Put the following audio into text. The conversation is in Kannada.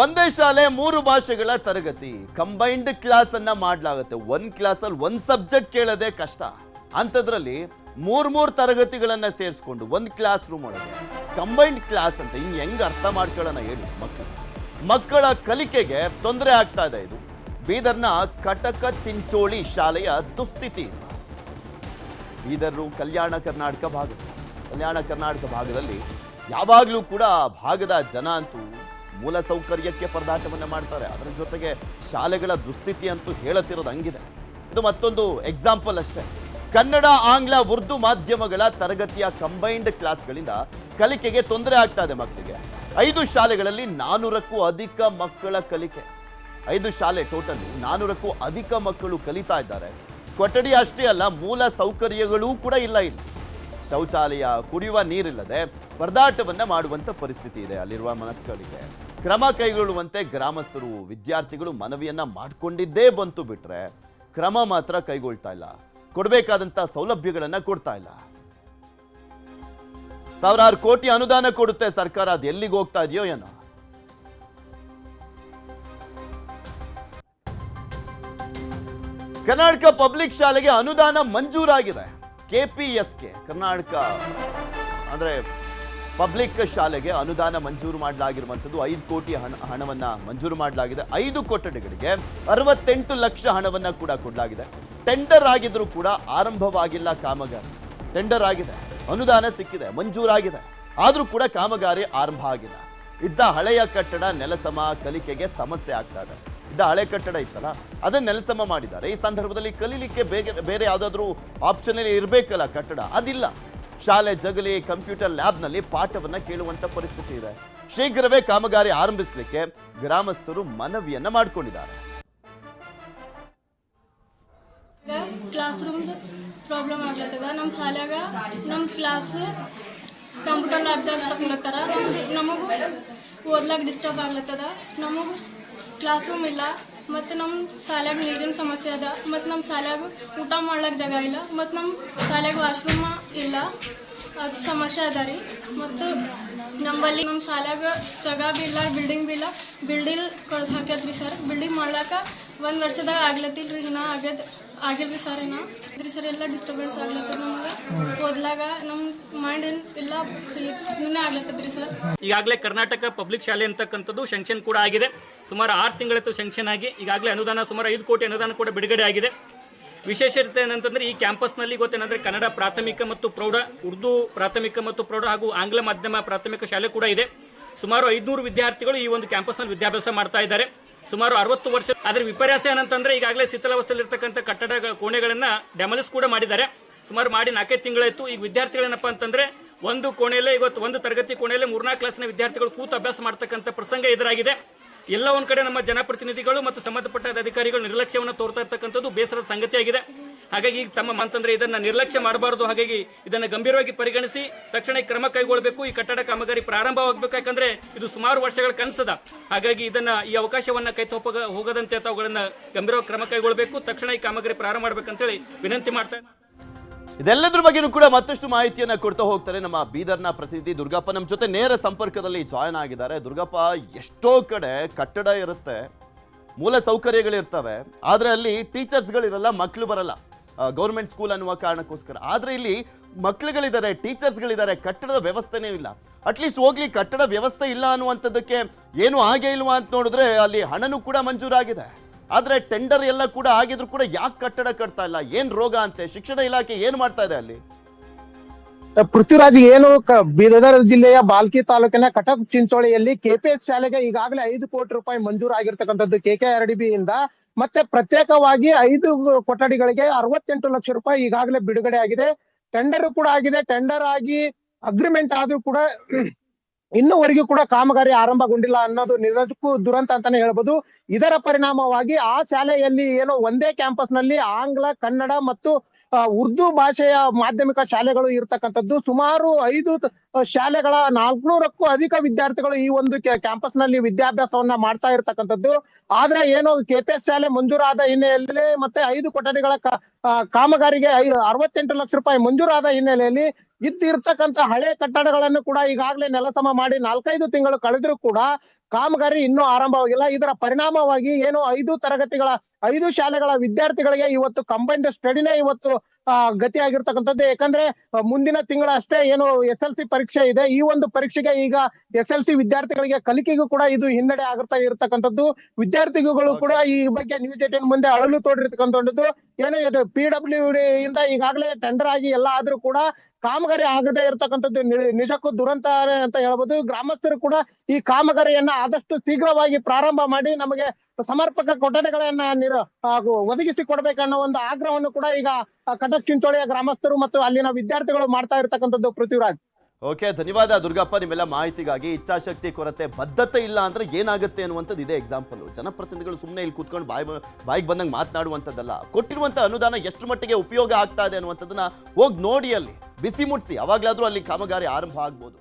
ಒಂದೇ ಶಾಲೆ, ಮೂರು ಭಾಷೆಗಳ ತರಗತಿ. ಕಂಬೈನ್ಡ್ ಕ್ಲಾಸ್ ಅನ್ನ ಮಾಡಲಾಗುತ್ತೆ. ಒಂದ್ ಕ್ಲಾಸ್ ಅಲ್ಲಿ ಒಂದ್ ಸಬ್ಜೆಕ್ಟ್ ಕೇಳೋದೇ ಕಷ್ಟ. ಅಂಥದ್ರಲ್ಲಿ ಮೂರ್ ಮೂರ್ ತರಗತಿಗಳನ್ನ ಸೇರಿಸ್ಕೊಂಡು ಒಂದ್ ಕ್ಲಾಸ್ ರೂಮ್ ಒಳಗೆ. ಕಂಬೈನ್ಡ್ ಕ್ಲಾಸ್ ಅಂತ ಇನ್ ಹೆಂಗ್ ಅರ್ಥ ಮಾಡ್ಕೊಳ್ಳೋಣ ಹೇಳಿ ಮಕ್ಕಳು. ಮಕ್ಕಳ ಕಲಿಕೆಗೆ ತೊಂದರೆ ಆಗ್ತಾ ಇದೆ ಇದು. ಬೀದರ್ನ ಕಟಕ ಚಿಂಚೋಳಿ ಶಾಲೆಯ ದುಸ್ಥಿತಿ ಬೀದರ್ ಕಲ್ಯಾಣ ಕರ್ನಾಟಕ ಭಾಗ. ಕಲ್ಯಾಣ ಕರ್ನಾಟಕ ಭಾಗದಲ್ಲಿ ಯಾವಾಗಲೂ ಕೂಡ ಭಾಗದ ಜನ ಅಂತೂ ಮೂಲ ಸೌಕರ್ಯಕ್ಕೆ ಪರದಾಟವನ್ನು ಮಾಡ್ತಾರೆ. ಅದರ ಜೊತೆಗೆ ಶಾಲೆಗಳ ದುಸ್ಥಿತಿ ಅಂತೂ ಹೇಳುತ್ತಿರೋದು ಹಂಗಿದೆ. ಇದು ಮತ್ತೊಂದು ಎಕ್ಸಾಂಪಲ್ ಅಷ್ಟೇ. ಕನ್ನಡ, ಆಂಗ್ಲ, ಉರ್ದು ಮಾಧ್ಯಮಗಳ ತರಗತಿಯ ಕಂಬೈನ್ಡ್ ಕ್ಲಾಸ್ಗಳಿಂದ ಕಲಿಕೆಗೆ ತೊಂದರೆ ಆಗ್ತಾ ಇದೆ ಮಕ್ಕಳಿಗೆ ಐದು ಶಾಲೆಗಳಲ್ಲಿ ನಾನೂರಕ್ಕೂ ಅಧಿಕ ಮಕ್ಕಳ ಕಲಿಕೆ. ಐದು ಶಾಲೆ ಟೋಟಲ್ ನಾನೂರಕ್ಕೂ ಅಧಿಕ ಮಕ್ಕಳು ಕಲಿತಾ ಇದ್ದಾರೆ. ಕೊಠಡಿ ಅಷ್ಟೇ ಅಲ್ಲ, ಮೂಲ ಸೌಕರ್ಯಗಳೂ ಕೂಡ ಇಲ್ಲ ಇಲ್ಲಿ. ಶೌಚಾಲಯ ಕುಡಿಯುವ ನೀರಿಲ್ಲದೆ ಪರದಾಟವನ್ನ ಮಾಡುವಂತ ಪರಿಸ್ಥಿತಿ ಇದೆ ಅಲ್ಲಿರುವ ಮಕ್ಕಳಿಗೆ. ಕ್ರಮ ಕೈಗೊಳ್ಳುವಂತೆ ಗ್ರಾಮಸ್ಥರು, ವಿದ್ಯಾರ್ಥಿಗಳು ಮನವಿಯನ್ನ ಮಾಡಿಕೊಂಡಿದ್ದೇ ಬಂತು ಬಿಟ್ರೆ ಕ್ರಮ ಮಾತ್ರ ಕೈಗೊಳ್ತಾ ಇಲ್ಲ. ಕೊಡಬೇಕಾದಂತ ಸೌಲಭ್ಯಗಳನ್ನ ಕೊಡ್ತಾ ಇಲ್ಲ. ಸಾವಿರಾರು ಕೋಟಿ ಅನುದಾನ ಕೊಡುತ್ತೆ ಸರ್ಕಾರ, ಅದು ಎಲ್ಲಿಗೆ ಹೋಗ್ತಾ ಇದೆಯೋ ಏನೋ. ಕರ್ನಾಟಕ ಪಬ್ಲಿಕ್ ಶಾಲೆಗೆ ಅನುದಾನ ಮಂಜೂರಾಗಿದೆ. ಕೆಪಿಎಸ್ಗೆ ಕರ್ನಾಟಕ ಅಂದ್ರೆ ಪಬ್ಲಿಕ್ ಶಾಲೆಗೆ ಅನುದಾನ ಮಂಜೂರು ಮಾಡಲಾಗಿರುವಂಥದ್ದು ಐದು ಕೋಟಿ ಹಣ ಹಣವನ್ನ ಮಂಜೂರು ಮಾಡಲಾಗಿದೆ. ಐದು ಕೊಠಡಿಗಳಿಗೆ ಅರವತ್ತೆಂಟು ಲಕ್ಷ ಹಣವನ್ನ ಕೂಡ ಕೊಡಲಾಗಿದೆ. ಟೆಂಡರ್ ಆಗಿದ್ರೂ ಕೂಡ ಆರಂಭವಾಗಿಲ್ಲ ಕಾಮಗಾರಿ. ಟೆಂಡರ್ ಆಗಿದೆ. ಅನುದಾನ ಸಿಕ್ಕಿದೆ. ಮಂಜೂರಾಗಿದೆ. ಆದರೂ ಕೂಡ ಕಾಮಗಾರಿ ಆರಂಭ ಆಗಿಲ್ಲ. ಇದ್ದ ಹಳೆಯ ಕಟ್ಟಡ ನೆಲಸಮ ಕಲಿಕೆಗೆ ಸಮಸ್ಯೆ ಆಗ್ತಾ ಇದೆ. ಇದ್ದ ಹಳೆ ಕಟ್ಟಡ ಇತ್ತಲ್ಲ, ಅದನ್ನ ನೆಲಸಮ ಮಾಡಿದ್ದಾರೆ. ಈ ಸಂದರ್ಭದಲ್ಲಿ ಕಲೀಲಿಕ್ಕೆ ಬೇಗ ಬೇರೆ ಯಾವುದಾದ್ರೂ ಆಪ್ಷನ್ ಇರಬೇಕಲ್ಲ ಕಟ್ಟಡ. ಅದಿಲ್ಲ. ಶಾಲೆ ಜಗಲಿ ಕಂಪ್ಯೂಟರ್ ಲ್ಯಾಬ್ನಲ್ಲಿ ಪಾಠವನ್ನ ಕೇಳುವಂತ ಪರಿಸ್ಥಿತಿ ಇದೆ. ಶೀಘ್ರವೇ ಕಾಮಗಾರಿ ಆರಂಭಿಸಲಿಕ್ಕೆ ಗ್ರಾಮಸ್ಥರು ಮನವಿಯನ್ನ ಮಾಡಿಕೊಂಡಿದ್ದಾರೆ. ಕ್ಲಾಸ್ ರೂಮ್ ಪ್ರಾಬ್ಲಮ್ ಆಗ್ಲತ್ತದ. ನಮ್ಮ ಶಾಲ್ಯಾಗ ನಮ್ಮ ಕ್ಲಾಸ್ ಕಂಪ್ಯೂಟರ್ ಲ್ಯಾಬ್ದಾಗ ತಗೊಂಡತ್ತಾರ ನಮ್ಗೆ ಓದ್ಲಾಕ ಡಿಸ್ಟರ್ಬ್ ಆಗ್ಲತ್ತದ. ನಮಗೂ ಕ್ಲಾಸ್ ರೂಮ್ ಇಲ್ಲ. ಮತ್ತು ನಮ್ಮ ಶಾಲ್ಯಾಗ ನೀರಿನ ಸಮಸ್ಯೆ ಅದ. ಮತ್ತು ನಮ್ಮ ಶಾಲ್ಯಾಗ ಊಟ ಮಾಡ್ಲಿಕ್ಕೆ ಜಾಗ ಇಲ್ಲ. ಮತ್ತು ನಮ್ಮ ಶಾಲ್ಯಾಗ ವಾಶ್ರೂಮ್ ಇಲ್ಲ. ಅದು ಸಮಸ್ಯೆ ಅದ ರೀ. ಮತ್ತು ನಮ್ಮಲ್ಲಿ ನಮ್ಮ ಶಾಲ್ಯಾಗ ಜಾಗ ಬಿ ಇಲ್ಲ, ಬಿಲ್ಡಿಂಗ್ ಬಿ ಇಲ್ಲ. ಬಿಲ್ಡಿಂಗ್ ಕಳ್ದು ಹಾಕ್ಯದ್ರಿ ಸರ್. ಬಿಲ್ಡಿಂಗ್ ಮಾಡ್ಲಾಕ ಒಂದು ವರ್ಷದಾಗ ಆಗ್ಲತ್ತಿಲ್ಲ ರೀ ಇನ್ನ ಆಗ್ಯದ. ಆಗಿಲ್ರಿ ಸರ್ ಏನ? ಇದ್ರಿ ಸರ್ ಎಲ್ಲ ಡಿಸ್ಟರ್ಬೆನ್ಸ್ ಆಗ್ಲತ್ತದ ನಮ್ಗೆ. ಓದ್ಲಾಗ ನಮ್ ಮೈಂಡ್ ಏನ್ ಎಲ್ಲ ಆಗ್ಲತ್ತದ್ರಿ ಸರ್ ಈಗಾಗಲೇ ಕರ್ನಾಟಕ ಪಬ್ಲಿಕ್ ಶಾಲೆ ಅಂತಕ್ಕಂಥದ್ದು ಶಂಕ್ಷನ್ ಕೂಡ ಆಗಿದೆ. ಸುಮಾರು ಆರು ತಿಂಗಳಿತ್ತು ಶಂಕ್ಷನ್ ಆಗಿ ಈಗಾಗಲೇ ಅನುದಾನ, ಸುಮಾರು ಐದು ಕೋಟಿ ಅನುದಾನ ಕೂಡ ಬಿಡುಗಡೆ ಆಗಿದೆ. ವಿಶೇಷತೆ ಏನಂತಂದ್ರೆ ಈ ಕ್ಯಾಂಪಸ್ನಲ್ಲಿ ಗೊತ್ತೇನಂದ್ರೆ ಕನ್ನಡ ಪ್ರಾಥಮಿಕ ಮತ್ತು ಪ್ರೌಢ, ಉರ್ದು ಪ್ರಾಥಮಿಕ ಮತ್ತು ಪ್ರೌಢ ಹಾಗೂ ಆಂಗ್ಲ ಮಾಧ್ಯಮ ಪ್ರಾಥಮಿಕ ಶಾಲೆ ಕೂಡ ಇದೆ. ಸುಮಾರು ಐದುನೂರು ವಿದ್ಯಾರ್ಥಿಗಳು ಈ ಒಂದು ಕ್ಯಾಂಪಸ್ನಲ್ಲಿ ವಿದ್ಯಾಭ್ಯಾಸ ಮಾಡ್ತಾ ಇದ್ದಾರೆ. ಸುಮಾರು ಅರವತ್ತು ವರ್ಷ. ಅದರ ವಿಪರ್ಯಾಸ ಏನಂತಂದ್ರೆ ಈಗಾಗಲೇ ಶಿಥಿಲಾವಸ್ಥೆಯಲ್ಲಿರ್ತಕ್ಕಂಥ ಕಟ್ಟಡ ಕೋಣೆಗಳನ್ನ ಡೆಮಲಿಸ್ ಕೂಡ ಮಾಡಿದ್ದಾರೆ. ಸುಮಾರು ಮಾಡಿ ನಾಲ್ಕೈದು ತಿಂಗಳಾಯ್ತು. ಈಗ ವಿದ್ಯಾರ್ಥಿಗಳೇನಪ್ಪ ಅಂತಂದ್ರೆ ಒಂದು ಕೋಣೆಯಲ್ಲೇ ಇವತ್ತು ಒಂದು ತರಗತಿ ಕೋಣೆಯಲ್ಲೇ ಮೂರ್ನಾಲ್ಕು ಕ್ಲಾಸ್ನ ವಿದ್ಯಾರ್ಥಿಗಳು ಕೂತು ಅಭ್ಯಾಸ ಮಾಡ್ತಕ್ಕಂಥ ಪ್ರಸಂಗ ಎದುರಾಗಿದೆ. ಎಲ್ಲ ಒಂದ್ ಕಡೆ ನಮ್ಮ ಜನಪ್ರತಿನಿಧಿಗಳು ಮತ್ತು ಸಂಬಂಧಪಟ್ಟ ಅಧಿಕಾರಿಗಳು ನಿರ್ಲಕ್ಷ್ಯವನ್ನು ತೋರ್ತಾ ಇರ್ತಕ್ಕಂಥದ್ದು ಬೇಸರದ ಸಂಗತಿಯಾಗಿದೆ. ಹಾಗಾಗಿ ಈಗ ತಮ್ಮ ಅಂತಂದ್ರೆ ಇದನ್ನ ನಿರ್ಲಕ್ಷ್ಯ ಮಾಡಬಾರದು. ಹಾಗಾಗಿ ಇದನ್ನ ಗಂಭೀರವಾಗಿ ಪರಿಗಣಿಸಿ ತಕ್ಷಣ ಕ್ರಮ ಕೈಗೊಳ್ಳಬೇಕು. ಈ ಕಟ್ಟಡ ಕಾಮಗಾರಿ ಪ್ರಾರಂಭವಾಗಬೇಕು. ಯಾಕಂದ್ರೆ ಇದು ಸುಮಾರು ವರ್ಷಗಳ ಕನಸದ. ಹಾಗಾಗಿ ಇದನ್ನ ಈ ಅವಕಾಶವನ್ನ ಕೈ ತಪ್ಪ ಹೋಗದಂತೆ ತಾವುಗಳನ್ನ ಗಂಭೀರವಾಗಿ ಕ್ರಮ ಕೈಗೊಳ್ಳಬೇಕು. ತಕ್ಷಣ ಈ ಕಾಮಗಾರಿ ಪ್ರಾರಂಭ ಮಾಡ್ಬೇಕಂತೇಳಿ ವಿನಂತಿ ಮಾಡ್ತಾ. ಇದೆಲ್ಲದ್ರ ಬಗ್ಗೆನೂ ಕೂಡ ಮತ್ತಷ್ಟು ಮಾಹಿತಿಯನ್ನ ಕೊಡ್ತಾ ಹೋಗ್ತಾರೆ ನಮ್ಮ ಬೀದರ್ನ ಪ್ರತಿನಿಧಿ ದುರ್ಗಪ್ಪ. ನಮ್ಮ ಜೊತೆ ನೇರ ಸಂಪರ್ಕದಲ್ಲಿ ಜಾಯ್ನ್ ಆಗಿದ್ದಾರೆ. ದುರ್ಗಪ್ಪ, ಎಷ್ಟೋ ಕಡೆ ಕಟ್ಟಡ ಇರುತ್ತೆ. ಮೂಲ ಸೌಕರ್ಯಗಳಿರ್ತವೆ. ಆದರೆ ಅಲ್ಲಿ ಟೀಚರ್ಸ್ಗಳಿರಲ್ಲ ಮಕ್ಕಳು ಬರಲ್ಲ. ಗೌರ್ಮೆಂಟ್ ಸ್ಕೂಲ್ ಅನ್ನುವ ಕಾರಣಕ್ಕೋಸ್ಕರ. ಆದ್ರೆ ಇಲ್ಲಿ ಮಕ್ಳುಗಳಿದ್ದಾರೆ ಟೀಚರ್ಸ್ಗಳಿದ್ದಾರೆ ಕಟ್ಟಡದ ವ್ಯವಸ್ಥೆನೇ ಇಲ್ಲ. ಅಟ್ಲೀಸ್ಟ್ ಹೋಗ್ಲಿ, ಕಟ್ಟಡ ವ್ಯವಸ್ಥೆ ಇಲ್ಲ ಅನ್ನುವಂಥದ್ದಕ್ಕೆ ಏನು ಆಗೇ ಇಲ್ವಾ ಅಂತ ನೋಡಿದ್ರೆ ಅಲ್ಲಿ ಹಣನೂ ಕೂಡ ಮಂಜೂರಾಗಿದೆ. ಆದ್ರೆ ಟೆಂಡರ್ ಎಲ್ಲ ಕೂಡ ಆಗಿದ್ರು ಕೂಡ ಯಾಕೆ ಕಟ್ಟಡ ಕಟ್ತಾ ಇಲ್ಲ? ಏನ್ ರೋಗ ಅಂತೆ? ಶಿಕ್ಷಣ ಇಲಾಖೆ ಏನ್ ಮಾಡ್ತಾ ಇದೆ ಅಲ್ಲಿ? ಪೃಥ್ವಿರಾಜ್, ಏನು ಕ- ಬೀದರ್ ಜಿಲ್ಲೆಯ ಬಾಲ್ಕಿ ತಾಲೂಕಿನ ಕಟಕ್ ಚಿಂಚೋಳಿಯಲ್ಲಿ ಕೆಪಿಎಸ್ ಶಾಲೆಗೆ ಈಗಾಗಲೇ ಐದು ಕೋಟಿ ರೂಪಾಯಿ ಮಂಜೂರು ಆಗಿರ್ತಕ್ಕಂಥದ್ದು ಬಿ ಇಂದ ಮತ್ತೆ ಪ್ರತ್ಯೇಕವಾಗಿ ಐದು ಕೊಠಡಿಗಳಿಗೆ ಅರವತ್ತೆಂಟು ಲಕ್ಷ ರೂಪಾಯಿ ಈಗಾಗಲೇ ಬಿಡುಗಡೆ ಆಗಿದೆ. ಟೆಂಡರ್ ಕೂಡ ಆಗಿದೆ. ಟೆಂಡರ್ ಆಗಿ ಅಗ್ರಿಮೆಂಟ್ ಆದ್ರೂ ಕೂಡ ಇನ್ನೂವರೆಗೂ ಕೂಡ ಕಾಮಗಾರಿ ಆರಂಭಗೊಂಡಿಲ್ಲ ಅನ್ನೋದು ನಿಜಕ್ಕೂ ದುರಂತ ಅಂತಾನೆ ಹೇಳ್ಬೋದು. ಇದರ ಪರಿಣಾಮವಾಗಿ ಆ ಶಾಲೆಯಲ್ಲಿ ಏನೋ ಒಂದೇ ಕ್ಯಾಂಪಸ್ನಲ್ಲಿ ಆಂಗ್ಲ, ಕನ್ನಡ ಮತ್ತು ಉರ್ದು ಭಾಷೆಯ ಮಾಧ್ಯಮಿಕ ಶಾಲೆಗಳು ಇರ್ತಕ್ಕಂಥದ್ದು ಸುಮಾರು ಐದು ಶಾಲೆಗಳ ನಾಲ್ಕುನೂರಕ್ಕೂ ಅಧಿಕ ವಿದ್ಯಾರ್ಥಿಗಳು ಈ ಒಂದು ಕ್ಯಾಂಪಸ್ನಲ್ಲಿ ವಿದ್ಯಾಭ್ಯಾಸವನ್ನ ಮಾಡ್ತಾ ಇರ್ತಕ್ಕಂಥದ್ದು. ಆದ್ರೆ ಏನು ಕೆಪಿಎಸ್ ಶಾಲೆ ಮಂಜೂರಾದ ಹಿನ್ನೆಲೆಯಲ್ಲಿ ಮತ್ತೆ ಐದು ಕೊಠಡಿಗಳ ಕಾಮಗಾರಿಗೆ ಅರವತ್ತೆಂಟು ಲಕ್ಷ ರೂಪಾಯಿ ಮಂಜೂರಾದ ಹಿನ್ನೆಲೆಯಲ್ಲಿ ಇದ್ದಿರ್ತಕ್ಕಂಥ ಹಳೆ ಕಟ್ಟಡಗಳನ್ನು ಕೂಡ ಈಗಾಗಲೇ ನೆಲಸಮ ಮಾಡಿ ನಾಲ್ಕೈದು ತಿಂಗಳು ಕಳೆದ್ರು ಕೂಡ ಕಾಮಗಾರಿ ಇನ್ನೂ ಆರಂಭವಾಗಿಲ್ಲ. ಇದರ ಪರಿಣಾಮವಾಗಿ ಏನು ಐದು ತರಗತಿಗಳ, ಐದು ಶಾಲೆಗಳ ವಿದ್ಯಾರ್ಥಿಗಳಿಗೆ ಇವತ್ತು ಕಂಬೈನ್ಡ್ ಸ್ಟಡಿನೇ ಇವತ್ತು ಗತಿ ಆಗಿರ್ತಕ್ಕಂಥದ್ದು. ಯಾಕಂದ್ರೆ ಮುಂದಿನ ತಿಂಗಳ ಅಷ್ಟೇ ಏನು ಎಸ್ ಎಲ್ ಸಿ ಪರೀಕ್ಷೆ ಇದೆ. ಈ ಒಂದು ಪರೀಕ್ಷೆಗೆ ಈಗ ಎಸ್ ಎಲ್ ಸಿ ವಿದ್ಯಾರ್ಥಿಗಳಿಗೆ ಕಲಿಕೆಗೂ ಕೂಡ ಇದು ಹಿನ್ನಡೆ ಆಗುತ್ತಾ ಇರತಕ್ಕಂಥದ್ದು. ವಿದ್ಯಾರ್ಥಿಗಳು ಕೂಡ ಈ ಬಗ್ಗೆ ನ್ಯೂಸ್ ಏಟೀನ್ ಮುಂದೆ ಅಳಲು ತೋಡಿರ್ತಕ್ಕಂಥದ್ದು. ಏನು ಇದು ಪಿ ಡಬ್ಲ್ಯೂ ಡಿ ಇಂದ ಈಗಾಗಲೇ ಟೆಂಡರ್ ಆಗಿ ಎಲ್ಲ ಆದ್ರೂ ಕೂಡ ಕಾಮಗಾರಿ ಆಗದೆ ಇರತಕ್ಕಂಥದ್ದು ನಿಜಕ್ಕೂ ದುರಂತ ಅಂತ ಹೇಳ್ಬೋದು. ಗ್ರಾಮಸ್ಥರು ಕೂಡ ಈ ಕಾಮಗಾರಿಯನ್ನ ಆದಷ್ಟು ಶೀಘ್ರವಾಗಿ ಪ್ರಾರಂಭ ಮಾಡಿ ನಮಗೆ ಸಮರ್ಪಕ ಕೊಠಡಿಗಳನ್ನ ನಿರ ಹಾಗೂ ಒದಗಿಸಿ ಕೊಡ್ಬೇಕನ್ನೋ ಒಂದು ಆಗ್ರಹವನ್ನು ಕೂಡ ಈಗ ಕಟಕ್ ಚಿಂಚೋಳಿಯ ಗ್ರಾಮಸ್ಥರು ಮತ್ತು ಅಲ್ಲಿನ ವಿದ್ಯಾರ್ಥಿಗಳು ಮಾಡ್ತಾ ಇರ್ತಕ್ಕಂಥದ್ದು ಪೃಥ್ವಿರಾಜ್. ಓಕೆ, ಧನ್ಯವಾದ ದುರ್ಗಪ್ಪ. ನಿಮ್ಮೆಲ್ಲ ಮಾಹಿತಿಗಾಗಿ ಇಚ್ಛಾಶಕ್ತಿ, ಕೊರತೆ, ಬದ್ಧತೆ ಇಲ್ಲ ಅಂದ್ರೆ ಏನಾಗುತ್ತೆ ಅನ್ನುವಂಥದ್ದು ಇದೆ ಎಕ್ಸಾಂಪಲ್ ಜನಪ್ರತಿನಿಧಿಗಳು ಸುಮ್ಮನೆ ಇಲ್ಲಿ ಕೂತ್ಕೊಂಡು ಬಾಯಿ ಬಾಯಿಗೆ ಬಂದಂಗೆ ಮಾತನಾಡುವಂಥದ್ದಲ್ಲ. ಕೊಟ್ಟಿರುವಂಥ ಅನುದಾನ ಎಷ್ಟು ಮಟ್ಟಿಗೆ ಉಪಯೋಗ ಆಗ್ತಾ ಇದೆ ಅನ್ನುವಂಥದ್ದನ್ನ ಹೋಗಿ ನೋಡಿ ಅಲ್ಲಿ. ಬಿಸಿ ಮುಟ್ಸಿ ಅವಾಗಲಾದರೂ ಅಲ್ಲಿ ಕಾಮಗಾರಿ ಆರಂಭ ಆಗ್ಬೋದು.